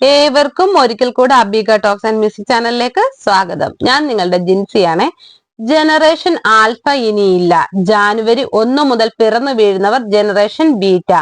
ഏവർക്കും ഒരിക്കൽ കൂടെ അബിക ടോക്സ് ആൻഡ് മ്യൂസിക് ചാനലിലേക്ക് സ്വാഗതം. ഞാൻ നിങ്ങളുടെ ജിൻസിയാണ്. ജനറേഷൻ ആൽഫ ഇനിയില്ല. ജാനുവരി ഒന്ന് മുതൽ പിറന്നു വീഴുന്നവർ ജനറേഷൻ ബീറ്റ.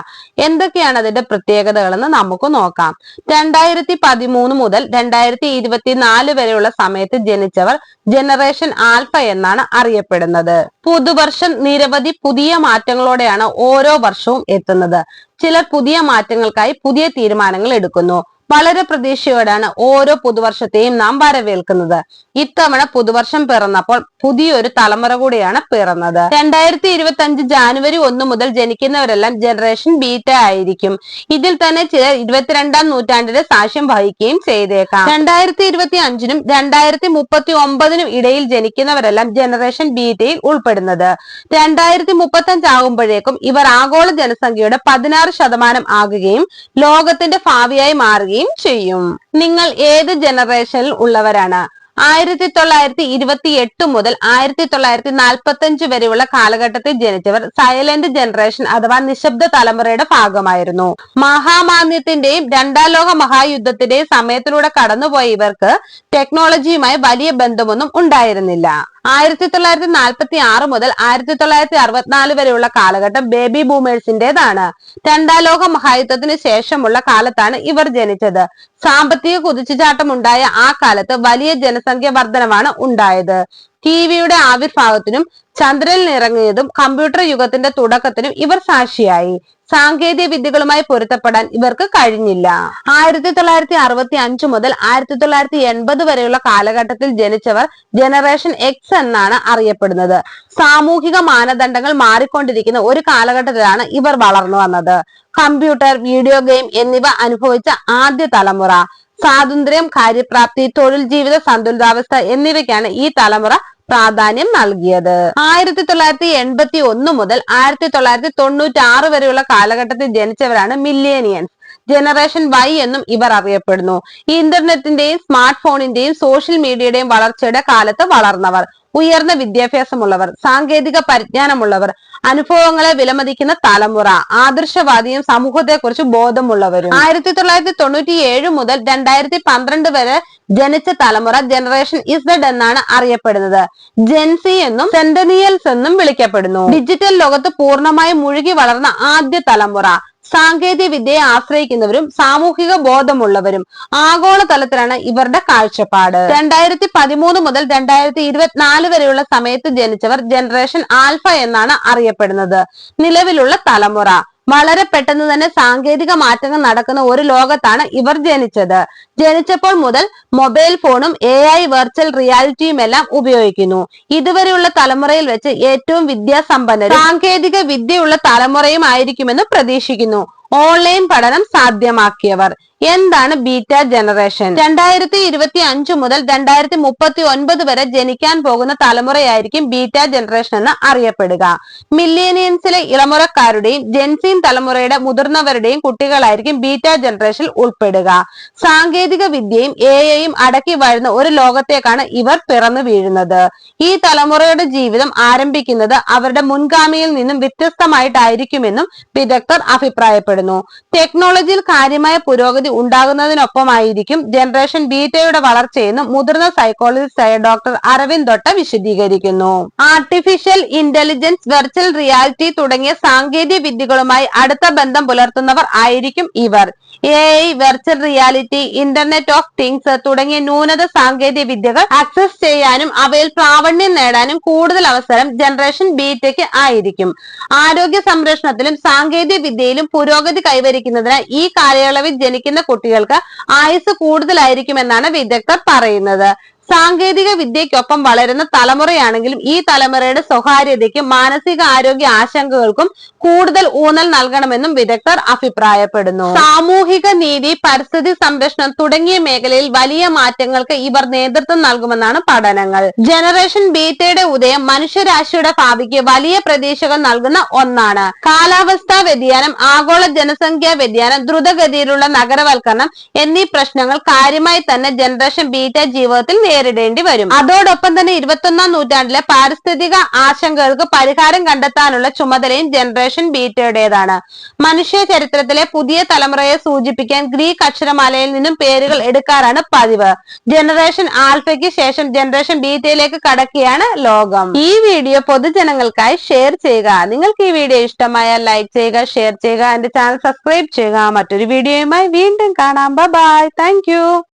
എന്തൊക്കെയാണ് അതിന്റെ പ്രത്യേകതകളെന്ന് നമുക്ക് നോക്കാം. രണ്ടായിരത്തി പതിമൂന്ന് മുതൽ രണ്ടായിരത്തി ഇരുപത്തിനാല് വരെയുള്ള സമയത്ത് ജനിച്ചവർ ജനറേഷൻ ആൽഫ എന്നാണ് അറിയപ്പെടുന്നത്. പുതുവർഷം നിരവധി പുതിയ മാറ്റങ്ങളോടെയാണ് ഓരോ വർഷവും എത്തുന്നത്. ചിലർ പുതിയ മാറ്റങ്ങൾക്കായി പുതിയ തീരുമാനങ്ങൾ എടുക്കുന്നു. വളരെ പ്രതീക്ഷയോടാണ് ഓരോ പുതുവർഷത്തെയും നാം വരവേൽക്കുന്നത്. ഇത്തവണ പുതുവർഷം പിറന്നപ്പോൾ പുതിയൊരു തലമുറ കൂടിയാണ് പിറന്നത്. രണ്ടായിരത്തി ഇരുപത്തി അഞ്ച് ജാനുവരി ഒന്ന് മുതൽ ജനിക്കുന്നവരെല്ലാം ജനറേഷൻ ബീറ്റ ആയിരിക്കും. ഇതിൽ തന്നെ ചിലർ ഇരുപത്തിരണ്ടാം നൂറ്റാണ്ടിന്റെ സാക്ഷ്യം വഹിക്കുകയും ചെയ്തേക്കാം. രണ്ടായിരത്തി ഇരുപത്തി അഞ്ചിനും രണ്ടായിരത്തി മുപ്പത്തി ഒമ്പതിനും ഇടയിൽ ജനിക്കുന്നവരെല്ലാം ജനറേഷൻ ബീറ്റയിൽ ഉൾപ്പെടുന്നത്. രണ്ടായിരത്തി മുപ്പത്തി അഞ്ചാകുമ്പോഴേക്കും ഇവർ ആഗോള ജനസംഖ്യയുടെ പതിനാറ് ശതമാനം ആകുകയും ലോകത്തിന്റെ ഭാവിയായി മാറുകയും ചെയ്യും. നിങ്ങൾ ഏത് ജനറേഷനിൽ ഉള്ളവരാണ്? ആയിരത്തി തൊള്ളായിരത്തി ഇരുപത്തി എട്ട് മുതൽ ആയിരത്തി തൊള്ളായിരത്തി നാൽപ്പത്തി അഞ്ച് വരെയുള്ള കാലഘട്ടത്തിൽ ജനിച്ചവർ സൈലന്റ് ജനറേഷൻ അഥവാ നിശബ്ദ തലമുറയുടെ ഭാഗമായിരുന്നു. മഹാമാന്യത്തിന്റെയും രണ്ടാം ലോക മഹായുദ്ധത്തിന്റെയും സമയത്തിലൂടെ കടന്നുപോയ ഇവർക്ക് ടെക്നോളജിയുമായി വലിയ ബന്ധമൊന്നും ഉണ്ടായിരുന്നില്ല. ആയിരത്തി തൊള്ളായിരത്തി നാൽപ്പത്തി ആറ് മുതൽ ആയിരത്തി തൊള്ളായിരത്തി അറുപത്തിനാല് വരെയുള്ള കാലഘട്ടം ബേബി ബൂമേഴ്സിന്റേതാണ്. രണ്ടാം ലോക മഹായുദ്ധത്തിന് ശേഷമുള്ള കാലത്താണ് ഇവർ ജനിച്ചത്. സാമ്പത്തിക കുതിച്ചുചാട്ടം ഉണ്ടായ ആ കാലത്ത് വലിയ ജനസംഖ്യ വർധനവാണ് ഉണ്ടായത്. ടിവിയുടെ ആവിർഭാവത്തിനും ചന്ദ്രനിൽ ഇറങ്ങിയതും കമ്പ്യൂട്ടർ യുഗത്തിന്റെ തുടക്കത്തിനും ഇവർ സാക്ഷിയായി. സാങ്കേതിക വിദ്യകളുമായി പൊരുത്തപ്പെടാൻ ഇവർക്ക് കഴിഞ്ഞില്ല. ആയിരത്തി തൊള്ളായിരത്തി അറുപത്തി അഞ്ച് മുതൽ ആയിരത്തി തൊള്ളായിരത്തി എൺപത് വരെയുള്ള കാലഘട്ടത്തിൽ ജനിച്ചവർ ജനറേഷൻ എക്സ് എന്നാണ് അറിയപ്പെടുന്നത്. സാമൂഹിക മാനദണ്ഡങ്ങൾ മാറിക്കൊണ്ടിരിക്കുന്ന ഒരു കാലഘട്ടത്തിലാണ് ഇവർ വളർന്നു വന്നത്. കമ്പ്യൂട്ടർ വീഡിയോ ഗെയിം എന്നിവ അനുഭവിച്ച ആദ്യ തലമുറ. സ്വാതന്ത്ര്യം കാര്യപ്രാപ്തി തൊഴിൽ ജീവിത സന്തുലിതാവസ്ഥ എന്നിവയ്ക്കാണ് ഈ തലമുറ പ്രാധാന്യം നൽകിയത്. ആയിരത്തി തൊള്ളായിരത്തി എൺപത്തി ഒന്ന് മുതൽ ആയിരത്തി തൊള്ളായിരത്തി തൊണ്ണൂറ്റി ആറ് വരെയുള്ള കാലഘട്ടത്തിൽ ജനിച്ചവരാണ് മില്ലേനിയൻസ് ജനറേഷൻ വൈ എന്നും ഇവർ അറിയപ്പെടുന്നു. ഇന്റർനെറ്റിന്റെയും സ്മാർട്ട് ഫോണിന്റെയും സോഷ്യൽ മീഡിയയുടെയും വളർച്ചയുടെ കാലത്ത് വളർന്നവർ. ഉയർന്ന വിദ്യാഭ്യാസമുള്ളവർ സാങ്കേതിക പരിജ്ഞാനമുള്ളവർ അനുഭവങ്ങളെ വിലമതിക്കുന്ന തലമുറ ആദർശവാദിയും സമൂഹത്തെക്കുറിച്ച് ബോധമുള്ളവരും. ആയിരത്തി തൊള്ളായിരത്തി തൊണ്ണൂറ്റി ഏഴ് മുതൽ രണ്ടായിരത്തി പന്ത്രണ്ട് വരെ ജനിച്ച തലമുറ ജനറേഷൻ ഇസഡ് എന്നാണ് അറിയപ്പെടുന്നത്. ജെൻസി എന്നും സെന്റനിയൽസ് എന്നും വിളിക്കപ്പെടുന്നു. ഡിജിറ്റൽ ലോകത്ത് പൂർണമായി മുഴുകി വളർന്ന ആദ്യ തലമുറ സാങ്കേതിക വിദ്യയെ ആശ്രയിക്കുന്നവരും സാമൂഹിക ബോധമുള്ളവരും ആഗോള തലത്തിലാണ് ഇവരുടെ കാഴ്ചപ്പാട്. രണ്ടായിരത്തി പതിമൂന്ന് മുതൽ രണ്ടായിരത്തി ഇരുപത്തിനാല് വരെയുള്ള സമയത്ത് ജനിച്ചവർ ജനറേഷൻ ആൽഫ എന്നാണ് അറിയപ്പെടുന്നത്. നിലവിലുള്ള തലമുറ. വളരെ പെട്ടെന്ന് തന്നെ സാങ്കേതിക മാറ്റങ്ങൾ നടക്കുന്ന ഒരു ലോകത്താണ് ഇവർ ജനിച്ചത്. ജനിച്ചപ്പോൾ മുതൽ മൊബൈൽ ഫോണും എ ഐ വെർച്വൽ റിയാലിറ്റിയും എല്ലാം ഉപയോഗിക്കുന്നു. ഇതുവരെയുള്ള തലമുറയിൽ വെച്ച് ഏറ്റവും വിദ്യാസമ്പന്നരും സാങ്കേതിക വിദ്യയുള്ള തലമുറയും ആയിരിക്കുമെന്ന് പ്രതീക്ഷിക്കുന്നു. ഓൺലൈൻ പഠനം സാധ്യമാക്കിയവർ. എന്താണ് ബീറ്റ ജനറേഷൻ? രണ്ടായിരത്തി ഇരുപത്തി അഞ്ചു മുതൽ രണ്ടായിരത്തി മുപ്പത്തി ഒൻപത് വരെ ജനിക്കാൻ പോകുന്ന തലമുറയായിരിക്കും ബീറ്റ ജനറേഷൻ എന്ന് അറിയപ്പെടുക. മില്ലേനിയൻസിലെ ഇളമുറക്കാരുടെയും ജെൻസീൻ തലമുറയുടെ മുതിർന്നവരുടെയും കുട്ടികളായിരിക്കും ബീറ്റ ജനറേഷൻ ഉൾപ്പെടുക. സാങ്കേതിക വിദ്യയും എ അടക്കി വാഴുന്ന ഒരു ലോകത്തേക്കാണ് ഇവർ പിറന്നു വീഴുന്നത്. ഈ തലമുറയുടെ ജീവിതം ആരംഭിക്കുന്നത് അവരുടെ മുൻഗാമിയിൽ നിന്നും വ്യത്യസ്തമായിട്ടായിരിക്കുമെന്നും വിദഗ്ധർ അഭിപ്രായപ്പെടുന്നു. ടെക്നോളജിയിൽ കാര്യമായ പുരോഗതി ഉണ്ടാകുന്നതിനൊപ്പമായിരിക്കും ജനറേഷൻ ബീറ്റയുടെ വളർച്ചയെന്നും മുതിർന്ന സൈക്കോളജിസ്റ്റായ ഡോക്ടർ അരവിന്ദ് തൊട്ട വിശദീകരിക്കുന്നു. ആർട്ടിഫിഷ്യൽ ഇന്റലിജൻസ് വെർച്വൽ റിയാലിറ്റി തുടങ്ങിയ സാങ്കേതിക വിദ്യകളുമായി അടുത്ത ബന്ധം പുലർത്തുന്നവർ ആയിരിക്കും ഇവർ. A I virtual reality internet of things തുടങ്ങിയ ന്യൂനത സാങ്കേതിക വിദ്യകൾ ആക്സസ് ചെയ്യാനും അവയിൽ പ്രാവണ്യം നേടാനും കൂടുതൽ അവസരം ജനറേഷൻ ബീറ്റയ്ക്ക് ആയിരിക്കും. ആരോഗ്യ സംരക്ഷണത്തിലും സാങ്കേതിക വിദ്യയിലും പുരോഗതി കൈവരിക്കുന്നതിന് ഈ കാലയളവിൽ ജനിക്കുന്ന കുട്ടികൾക്ക് ആയുസ് കൂടുതലായിരിക്കുമെന്നാണ് വിദഗ്ധർ പറയുന്നത്. സാങ്കേതിക വിദ്യയ്ക്കൊപ്പം വളരുന്ന തലമുറയാണെങ്കിലും ഈ തലമുറയുടെ സ്വകാര്യതയ്ക്കും മാനസിക ആരോഗ്യ ആശങ്കകൾക്കും കൂടുതൽ ഊന്നൽ നൽകണമെന്നും വിദഗ്ധർ അഭിപ്രായപ്പെടുന്നു. സാമൂഹിക നീതി പരിസ്ഥിതി സംരക്ഷണം തുടങ്ങിയ മേഖലയിൽ വലിയ മാറ്റങ്ങൾക്ക് ഇവർ നേതൃത്വം നൽകുമെന്നാണ് പഠനങ്ങൾ. ജനറേഷൻ ബീറ്റയുടെ ഉദയം മനുഷ്യരാശിയുടെ ഭാവിക്ക് വലിയ പ്രതീക്ഷകൾ നൽകുന്ന ഒന്നാണ്. കാലാവസ്ഥാ വ്യതിയാനം ആഗോള ജനസംഖ്യാ വ്യതിയാനം ദ്രുതഗതിയിലുള്ള നഗരവൽക്കരണം എന്നീ പ്രശ്നങ്ങൾ കാര്യമായി തന്നെ ജനറേഷൻ ബീറ്റ ജീവിതത്തിൽ നേരിടേണ്ടി വരും. അതോടൊപ്പം തന്നെ ഇരുപത്തൊന്നാം നൂറ്റാണ്ടിലെ പാരിസ്ഥിതിക ആശങ്കകൾക്ക് പരിഹാരം കണ്ടെത്താനുള്ള ചുമതലയും ജനറേഷൻ ബീറ്റയുടേതാണ്. മനുഷ്യ ചരിത്രത്തിലെ പുതിയ തലമുറയെ സൂചിപ്പിക്കാൻ ഗ്രീക്ക് അക്ഷരമാലയിൽ നിന്നും പേരുകൾ എടുക്കാറാണ് പതിവ്. ജനറേഷൻ ആൽഫയ്ക്ക് ശേഷം ജനറേഷൻ ബീറ്റയിലേക്ക് കടക്കുകയാണ് ലോകം. ഈ വീഡിയോ പൊതുജനങ്ങൾക്കായി ഷെയർ ചെയ്യുക. നിങ്ങൾക്ക് ഈ വീഡിയോ ഇഷ്ടമായ ലൈക്ക് ചെയ്യുക ഷെയർ ചെയ്യുക എന്റെ ചാനൽ സബ്സ്ക്രൈബ് ചെയ്യുക. മറ്റൊരു വീഡിയോയുമായി വീണ്ടും കാണാം. Bye thank